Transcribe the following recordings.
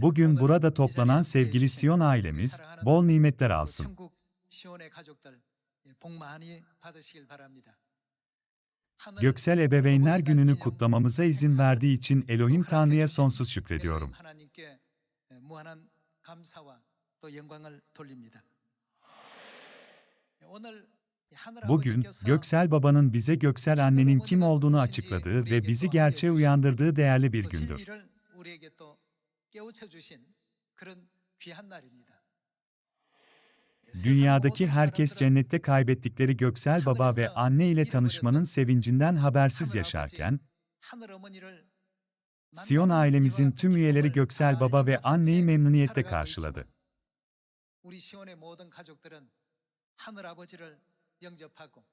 Bugün burada toplanan sevgili Siyon ailemiz bol nimetler alsın. Göksel Ebeveynler Günü'nü kutlamamıza izin verdiği için Elohim Tanrı'ya sonsuz şükrediyorum. Bugün, Göksel Baba'nın bize Göksel Anne'nin kim olduğunu açıkladığı ve bizi gerçeğe uyandırdığı değerli bir gündür. 진리를 우리에게 또 깨우쳐 주신 그런 귀한 날입니다. 예, Dünyadaki 세상 모든 herkes 사람들은 cennette kaybettikleri Göksel Baba ve anne ile tanışmanın sevincinden habersiz yaşarken, 하늘 어머니를 Siyon 만나는 ailemizin 이와 같은 tüm üyeleri 기쁨을 Göksel Baba ve 알지 anneyi 못한 채 memnuniyetle 살아가고 karşıladı. 있지만 우리 시온의 모든 가족들은 하늘 아버지를 영접하고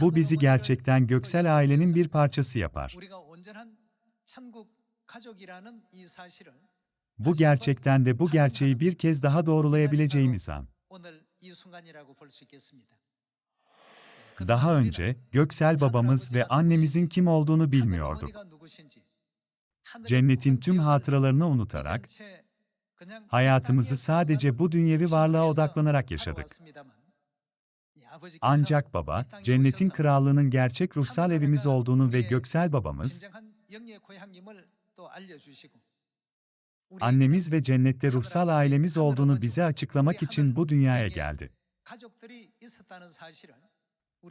Bu bizi gerçekten Göksel ailenin bir parçası yapar. Bu gerçekten de bu gerçeği bir kez daha doğrulayabileceğimiz an. Daha önce Göksel babamız ve annemizin kim olduğunu bilmiyorduk. Cennetin tüm hatıralarını unutarak hayatımızı sadece bu dünyevi varlığa odaklanarak yaşadık. Ancak baba, cennetin krallığının gerçek ruhsal evimiz olduğunu ve göksel babamız annemiz ve cennette ruhsal ailemiz olduğunu bize açıklamak için bu dünyaya geldi.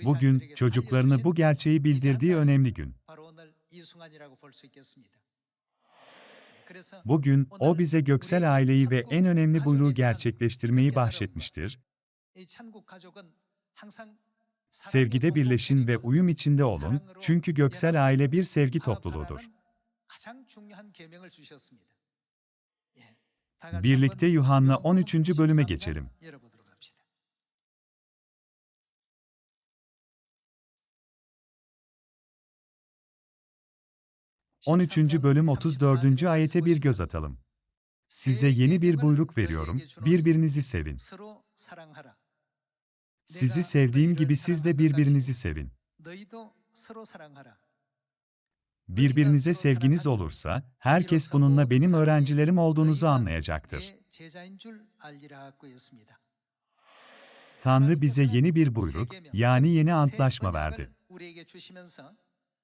Bugün çocuklarını bu gerçeği bildirdiği önemli gün. Bugün o bize göksel aileyi ve en önemli buyruğu gerçekleştirmeyi bahşetmiştir. Sevgide birleşin ve uyum içinde olun çünkü göksel aile bir sevgi topluluğudur. Birlikte Yuhanna 13. bölüme geçelim. On üçüncü bölüm 34. ayete bir göz atalım. Size yeni bir buyruk veriyorum, birbirinizi sevin. Sizi sevdiğim gibi siz de birbirinizi sevin. Birbirinize sevginiz olursa, herkes bununla benim öğrencilerim olduğunuzu 너희가 anlayacaktır. 내 제자인 줄 알리라 하고 했습니다. Tanrı bize yeni bir buyruk, yani yeni antlaşma 새 verdi. 언약을 우리에게 주시면서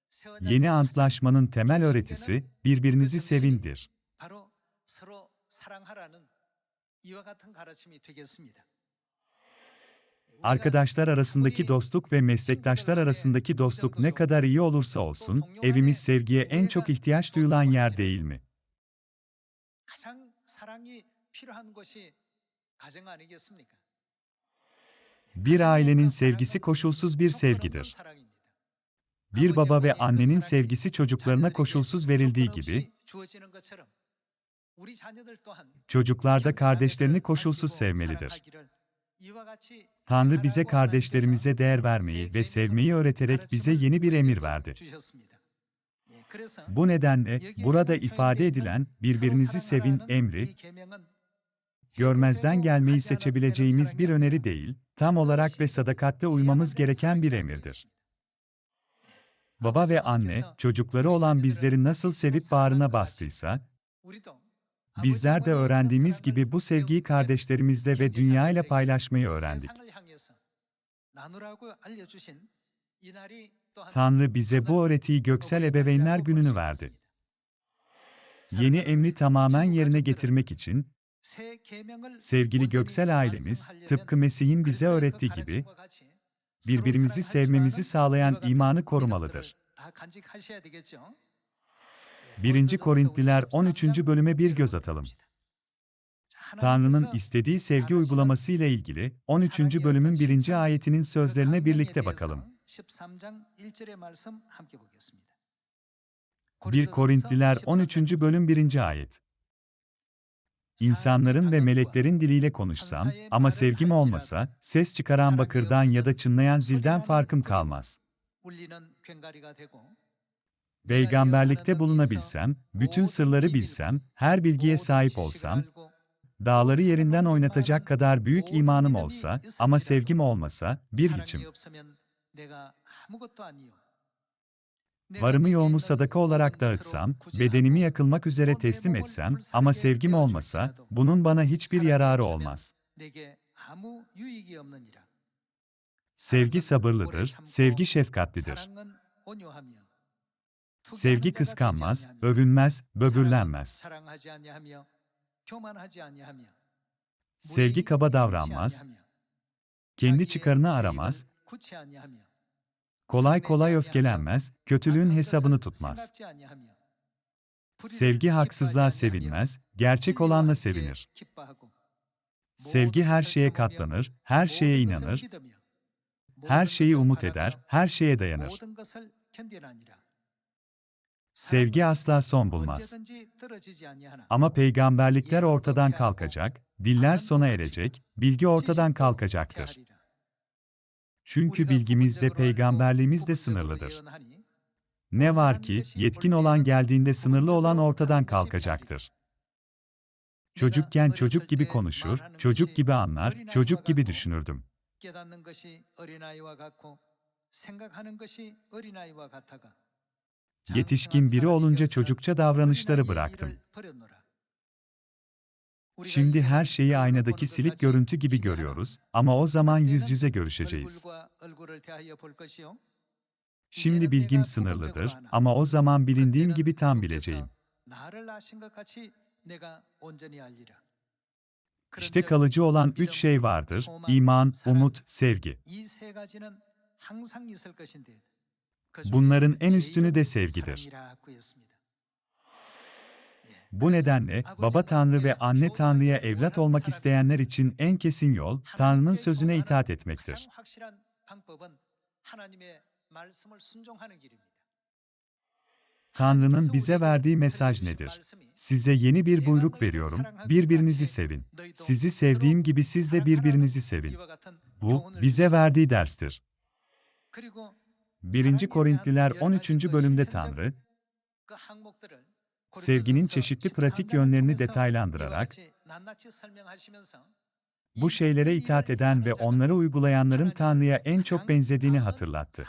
새 Yeni 언약의 antlaşmanın temel öğretisi, birbirinizi sevindir. 바로 서로 사랑하라는 이와 같은 가르침이 되겠습니다. Arkadaşlar arasındaki dostluk ve meslektaşlar arasındaki dostluk ne kadar iyi olursa olsun, evimiz sevgiye en çok ihtiyaç duyulan yer değil mi? Bir ailenin sevgisi koşulsuz bir sevgidir. Bir baba ve annenin sevgisi çocuklarına koşulsuz verildiği gibi, çocuklar da kardeşlerini koşulsuz sevmelidir. Tanrı bize kardeşlerimize değer vermeyi ve sevmeyi öğreterek bize yeni bir emir verdi. Bu nedenle burada ifade edilen birbirinizi sevin emri, görmezden gelmeyi seçebileceğimiz bir öneri değil, tam olarak ve sadakatle uymamız gereken bir emirdir. Baba ve anne, çocukları olan bizleri nasıl sevip bağrına bastıysa, bizler de öğrendiğimiz gibi bu sevgiyi kardeşlerimizle ve dünya ile paylaşmayı öğrendik. Tanrı bize bu öğretiyi Göksel Ebeveynler Günü'nü verdi. Yeni emri tamamen yerine getirmek için, sevgili Göksel ailemiz, tıpkı Mesih'in bize öğrettiği gibi, birbirimizi sevmemizi sağlayan imanı korumalıdır. 1. Korintliler 13. bölüme bir göz atalım. Tanrı'nın istediği sevgi uygulaması ile ilgili 13. bölümün 1. ayetinin sözlerine birlikte bakalım. 1 Korintliler 13. bölüm 1. ayet. İnsanların ve meleklerin diliyle konuşsam ama sevgim olmasa, ses çıkaran bakırdan ya da çınlayan zilden farkım kalmaz. Peygamberlikte bulunabilsem, bütün sırları bilsem, her bilgiye sahip olsam, dağları yerinden oynatacak kadar büyük imanım olsa ama sevgim olmasa bir hiçim. Varımı yoğumu sadaka olarak dağıtsam, bedenimi yakılmak üzere teslim etsem ama sevgim olmasa bunun bana hiçbir yararı olmaz. Sevgi sabırlıdır, sevgi şefkatlidir. Sevgi kıskanmaz, övünmez, böbürlenmez. Sevgi kaba davranmaz, kendi çıkarını aramaz, kolay kolay öfkelenmez, kötülüğün hesabını tutmaz. Sevgi haksızlığa sevinmez, gerçek olanla sevinir. Sevgi her şeye katlanır, her şeye inanır, her şeyi umut eder, her şeye dayanır. Sevgi asla son bulmaz. Ama peygamberlikler ortadan kalkacak, diller sona erecek, bilgi ortadan kalkacaktır. Çünkü bilgimiz de peygamberliğimiz de sınırlıdır. Ne var ki, yetkin olan geldiğinde sınırlı olan ortadan kalkacaktır. Çocukken çocuk gibi konuşur, çocuk gibi anlar, çocuk gibi düşünürdüm. 깨닫는 것이 어린아이와 같고 생각하는 것이 어린아이와 같아가 Yetişkin biri olunca çocukça davranışları bıraktım. Şimdi her şeyi aynadaki silik görüntü gibi görüyoruz ama o zaman yüz yüze görüşeceğiz. Şimdi bilgim sınırlıdır ama o zaman bilindiğim gibi tam bileceğim. İşte kalıcı olan üç şey vardır, iman, umut, sevgi. Bunların en üstünü de sevgidir. Bu nedenle baba Tanrı ve anne Tanrı'ya evlat olmak isteyenler için en kesin yol Tanrı'nın sözüne itaat etmektir. Tanrı'nın bize verdiği mesaj nedir? Size yeni bir buyruk veriyorum, birbirinizi sevin. Sizi sevdiğim gibi siz de birbirinizi sevin. Bu, bize verdiği derstir. 1. Korintliler 13. bölümde Tanrı, sevginin çeşitli pratik yönlerini detaylandırarak, bu şeylere itaat eden ve onları uygulayanların Tanrı'ya en çok benzediğini hatırlattı.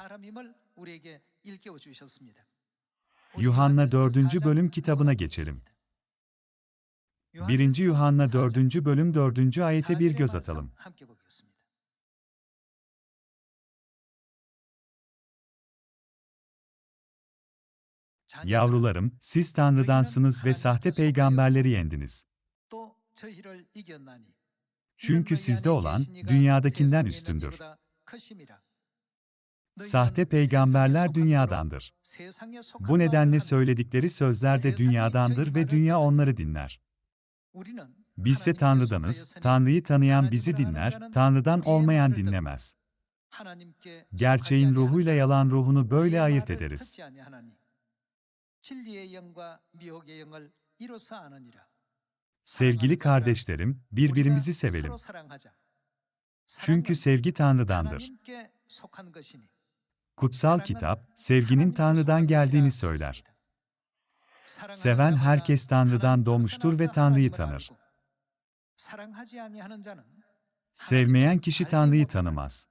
Yuhanna 4. bölüm kitabına geçelim. 1. Yuhanna 4. bölüm 4. ayete bir göz atalım. Yavrularım, siz Tanrı'dansınız ve sahte peygamberleri yendiniz. Çünkü sizde olan, dünyadakinden üstündür. Sahte peygamberler dünyadandır. Bu nedenle söyledikleri sözler de dünyadandır ve dünya onları dinler. Bizse Tanrı'danız, Tanrı'yı tanıyan bizi dinler, Tanrı'dan olmayan dinlemez. Gerçeğin ruhuyla yalan ruhunu böyle ayırt ederiz. Sevgili kardeşlerim, birbirimizi sevelim. Çünkü sevgi Tanrı'dandır. Kutsal kitap, sevginin Tanrı'dan geldiğini söyler. Seven herkes Tanrı'dan doğmuştur ve Tanrı'yı tanır. Sevmeyen kişi Tanrı'yı tanımaz.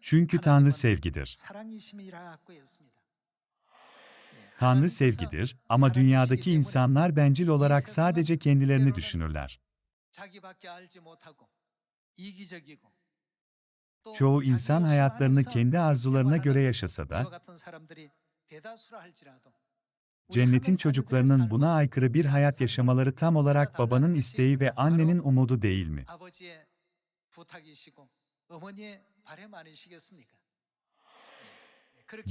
Çünkü Tanrı sevgidir. Tanrı sevgidir ama dünyadaki insanlar bencil olarak sadece kendilerini düşünürler. Çoğu insan hayatlarını kendi arzularına göre yaşasa da, cennetin çocuklarının buna aykırı bir hayat yaşamaları tam olarak babanın isteği ve annenin umudu değil mi?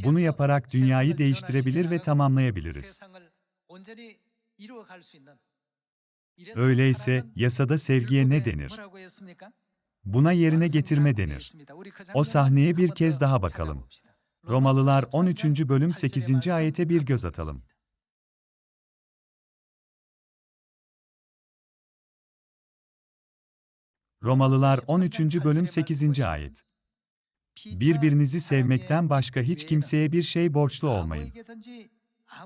Bunu yaparak dünyayı değiştirebilir ve tamamlayabiliriz. Öyleyse yasada sevgiye ne denir? Buna yerine getirme denir. O sahneye bir kez daha bakalım. Romalılar 13. bölüm 8. ayete bir göz atalım. Romalılar 13. bölüm 8. ayet. Birbirinizi sevmekten başka hiç kimseye bir şey borçlu olmayın.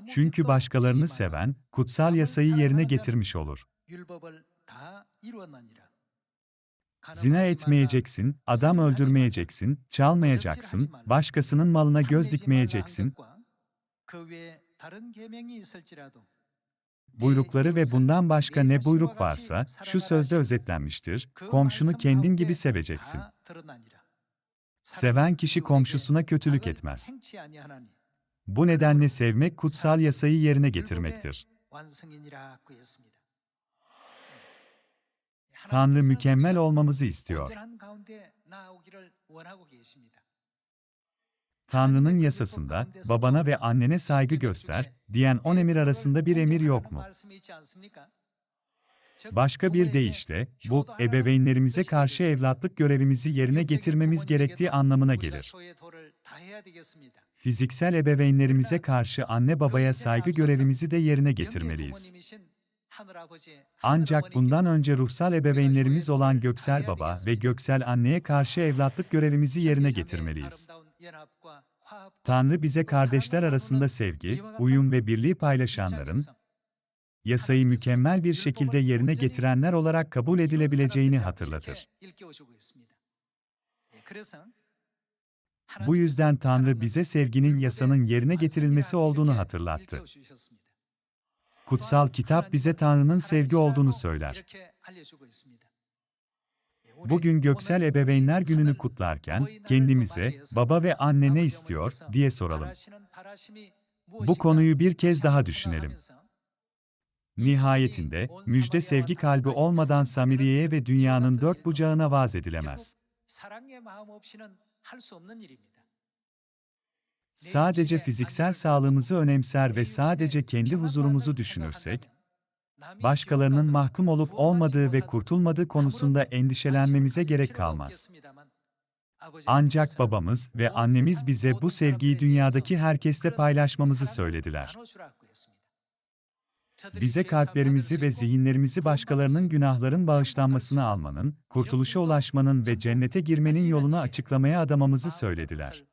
Çünkü başkalarını seven, kutsal yasayı yerine getirmiş olur. Zina etmeyeceksin, adam öldürmeyeceksin, çalmayacaksın, başkasının malına göz dikmeyeceksin. Buyrukları ve bundan başka ne buyruk varsa şu sözde özetlenmiştir. Komşunu kendin gibi seveceksin. Seven kişi komşusuna kötülük etmez. Bu nedenle sevmek kutsal yasayı yerine getirmektir. Tanrı mükemmel olmamızı istiyor. Tanrı'nın yasasında, babana ve annene saygı göster, diyen on emir arasında bir emir yok mu? Başka bir deyişle, bu, ebeveynlerimize karşı evlatlık görevimizi yerine getirmemiz gerektiği anlamına gelir. Fiziksel ebeveynlerimize karşı anne babaya saygı görevimizi de yerine getirmeliyiz. Ancak bundan önce ruhsal ebeveynlerimiz olan Göksel Baba ve Göksel Anne'ye karşı evlatlık görevimizi yerine getirmeliyiz. Tanrı bize kardeşler arasında sevgi, uyum ve birliği paylaşanların, yasayı mükemmel bir şekilde yerine getirenler olarak kabul edilebileceğini hatırlatır. Bu yüzden Tanrı bize sevginin yasanın yerine getirilmesi olduğunu hatırlattı. Kutsal kitap bize Tanrı'nın sevgi olduğunu söyler. Bugün Göksel Ebeveynler Günü'nü kutlarken kendimize baba ve anne ne istiyor diye soralım. Bu konuyu bir kez daha düşünelim. Nihayetinde müjde sevgi kalbi olmadan Samiriye'ye ve dünyanın dört bucağına vaz edilemez. Sadece fiziksel sağlığımızı önemser ve sadece kendi huzurumuzu düşünürsek, başkalarının mahkum olup olmadığı ve kurtulmadığı konusunda endişelenmemize gerek kalmaz. Ancak babamız ve annemiz bize bu sevgiyi dünyadaki herkesle paylaşmamızı söylediler. Bize kalplerimizi ve zihinlerimizi başkalarının günahların bağışlanmasını almanın, kurtuluşa ulaşmanın ve cennete girmenin yolunu açıklamaya adamamızı söylediler.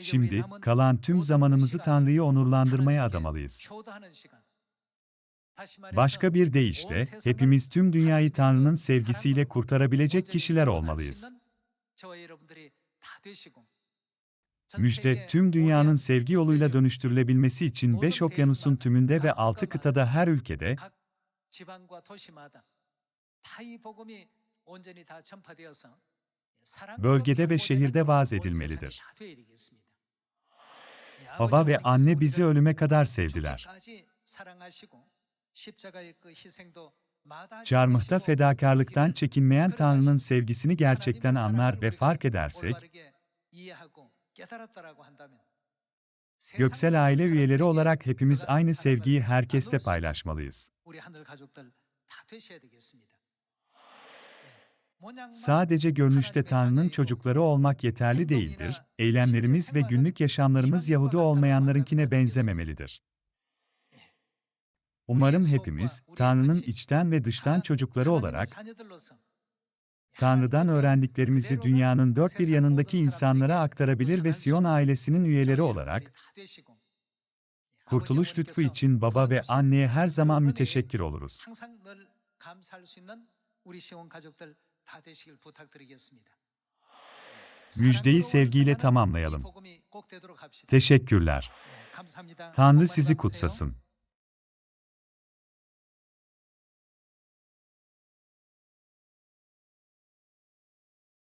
Şimdi, kalan tüm zamanımızı Tanrı'yı onurlandırmaya adamalıyız. Başka bir deyişle, hepimiz tüm dünyayı Tanrı'nın sevgisiyle kurtarabilecek kişiler olmalıyız. Müjde, tüm dünyanın sevgi yoluyla dönüştürülebilmesi için beş okyanusun tümünde ve altı kıtada her ülkede, bölgede ve şehirde vaaz edilmelidir. Baba ve anne bizi ölüme kadar sevdiler. Çarmıhta fedakarlıktan çekinmeyen Tanrı'nın sevgisini gerçekten anlar ve fark edersek, Göksel aile üyeleri olarak hepimiz aynı sevgiyi herkesle paylaşmalıyız. Sadece görünüşte Tanrı'nın çocukları olmak yeterli değildir, eylemlerimiz ve günlük yaşamlarımız Yahudi olmayanlarınkine benzememelidir. Umarım hepimiz, Tanrı'nın içten ve dıştan çocukları olarak, Tanrı'dan öğrendiklerimizi dünyanın dört bir yanındaki insanlara aktarabilir ve Siyon ailesinin üyeleri olarak, kurtuluş lütfu için baba ve anneye her zaman müteşekkir oluruz. Müjdeyi sevgiyle tamamlayalım. Teşekkürler. Tanrı sizi kutsasın.